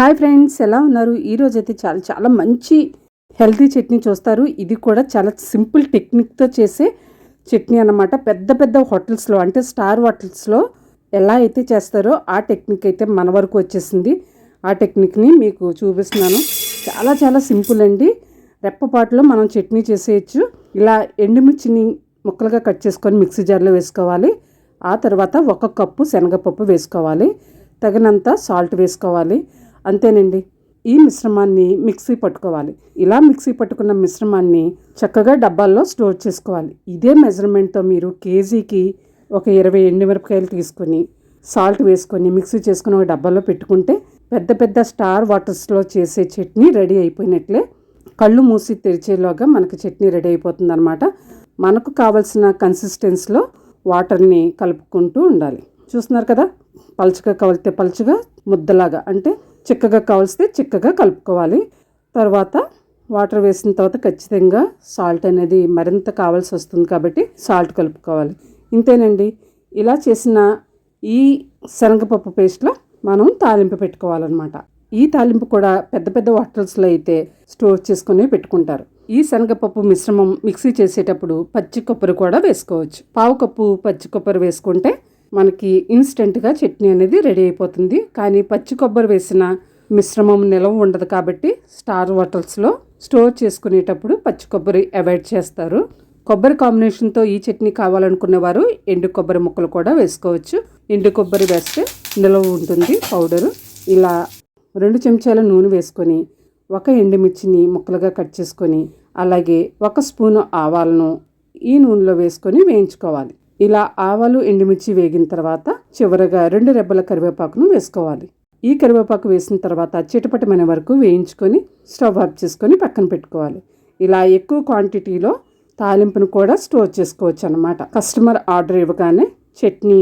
Hi friends ఎలా ఉన్నారు? ఈరోజు అయితే చాలా చాలా మంచి హెల్తీ చట్నీ చూస్తారు. ఇది కూడా చాలా సింపుల్ టెక్నిక్తో చేసే చట్నీ అనమాట పెద్ద పెద్ద హోటల్స్లో అంటే స్టార్ హోటల్స్లో ఎలా అయితే చేస్తారో ఆ టెక్నిక్ అయితే మన వరకు వచ్చేసింది. ఆ టెక్నిక్ని మీకు చూపిస్తున్నాను. చాలా చాలా సింపుల్ అండి. రెప్పపాటులో మనం చట్నీ చేసేయచ్చు. ఇలా ఎండుమిర్చిని ముక్కలుగా కట్ చేసుకొని మిక్సీ జార్లో వేసుకోవాలి. ఆ తర్వాత ఒక కప్పు శనగపప్పు వేసుకోవాలి. తగినంత సాల్ట్ వేసుకోవాలి. అంతేనండి. ఈ మిశ్రమాన్ని మిక్సీ పట్టుకోవాలి. ఇలా మిక్సీ పట్టుకున్న మిశ్రమాన్ని చక్కగా డబ్బాల్లో స్టోర్ చేసుకోవాలి. ఇదే మెజర్మెంట్తో మీరు కేజీకి ఒక ఇరవై ఎండుమిరపకాయలు తీసుకొని సాల్ట్ వేసుకొని మిక్సీ చేసుకుని ఒక డబ్బాలో పెట్టుకుంటే పెద్ద పెద్ద స్టార్ వాటర్స్లో చేసే చట్నీ రెడీ అయిపోయినట్లే కళ్ళు మూసి తెరిచేలోగా మనకి చట్నీ రెడీ అయిపోతుంది అనమాట మనకు కావలసిన కన్సిస్టెన్స్లో వాటర్ని కలుపుకుంటూ ఉండాలి. చూస్తున్నారు కదా? పలుచగా కవలితే పలుచగా ముద్దలాగా అంటే చిక్కగా కావలిస్తే చిక్కగా కలుపుకోవాలి. తర్వాత వాటర్ వేసిన తర్వాత ఖచ్చితంగా సాల్ట్ అనేది మరింత కావాల్సి వస్తుంది కాబట్టి సాల్ట్ కలుపుకోవాలి. ఇంతేనండి. ఇలా చేసిన ఈ శనగపప్పు పేస్ట్లో మనం తాలింపు పెట్టుకోవాలన్నమాట. ఈ తాలింపు కూడా పెద్ద పెద్ద హోటల్స్లో అయితే స్టోర్ చేసుకుని పెట్టుకుంటారు. ఈ శనగపప్పు మిశ్రమం మిక్సీ చేసేటప్పుడు పచ్చి కొబ్బరి కూడా వేసుకోవచ్చు. పావు కప్పు పచ్చి కొబ్బరి వేసుకుంటే మనకి ఇన్స్టెంట్గా చట్నీ అనేది రెడీ అయిపోతుంది. కానీ పచ్చి కొబ్బరి వేసిన మిశ్రమం నిలవ ఉండదు కాబట్టి స్టార్ హోటల్స్లో స్టోర్ చేసుకునేటప్పుడు పచ్చి కొబ్బరి అవాయిడ్ చేస్తారు. కొబ్బరి కాంబినేషన్తో ఈ చట్నీ కావాలనుకునే వారు ఎండు కొబ్బరి ముక్కలు కూడా వేసుకోవచ్చు. ఎండు కొబ్బరి వేస్తే నిలవ ఉంటుంది పౌడరు. ఇలా రెండు చెంచాల నూనె వేసుకొని ఒక ఎండుమిర్చిని ముక్కలుగా కట్ చేసుకొని అలాగే ఒక స్పూను ఆవాలను ఈ నూనెలో వేసుకొని వేయించుకోవాలి. ఇలా ఆవాలు ఎండుమిర్చి వేగిన తర్వాత చివరగా రెండు రెబ్బల కరివేపాకును వేసుకోవాలి. ఈ కరివేపాకు వేసిన తర్వాత చిటపటమైన వరకు వేయించుకొని స్టవ్ ఆఫ్ చేసుకొని పక్కన పెట్టుకోవాలి. ఇలా ఎక్కువ క్వాంటిటీలో తాలింపును కూడా స్టోర్ చేసుకోవచ్చు అనమాట కస్టమర్ ఆర్డర్ ఇవ్వగానే చట్నీ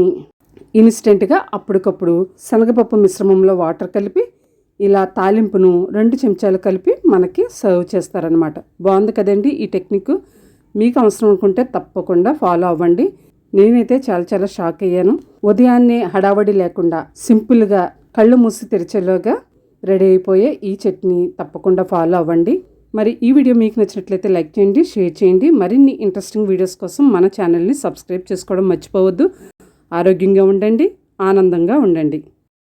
ఇన్స్టెంట్గా అప్పటికప్పుడు శనగపప్పు మిశ్రమంలో వాటర్ కలిపి ఇలా తాలింపును రెండు చెంచాలు కలిపి మనకి సర్వ్ చేస్తారనమాట బాగుంది కదండి ఈ టెక్నిక్. మీకు అవసరం అనుకుంటే తప్పకుండా ఫాలో అవ్వండి. నేనైతే చాలా చాలా షాక్ అయ్యాను. ఉదయాన్నే హడావడి లేకుండా సింపుల్గా కళ్ళు మూసి తెరిచేలోగా రెడీ అయిపోయే ఈ చట్నీ తప్పకుండా ఫాలో అవ్వండి. మరి ఈ వీడియో మీకు నచ్చినట్లయితే లైక్ చేయండి షేర్ చేయండి. మరిన్ని ఇంట్రెస్టింగ్ వీడియోస్ కోసం మన ఛానల్ని సబ్స్క్రైబ్ చేసుకోవడం మర్చిపోవద్దు. ఆరోగ్యంగా ఉండండి ఆనందంగా ఉండండి.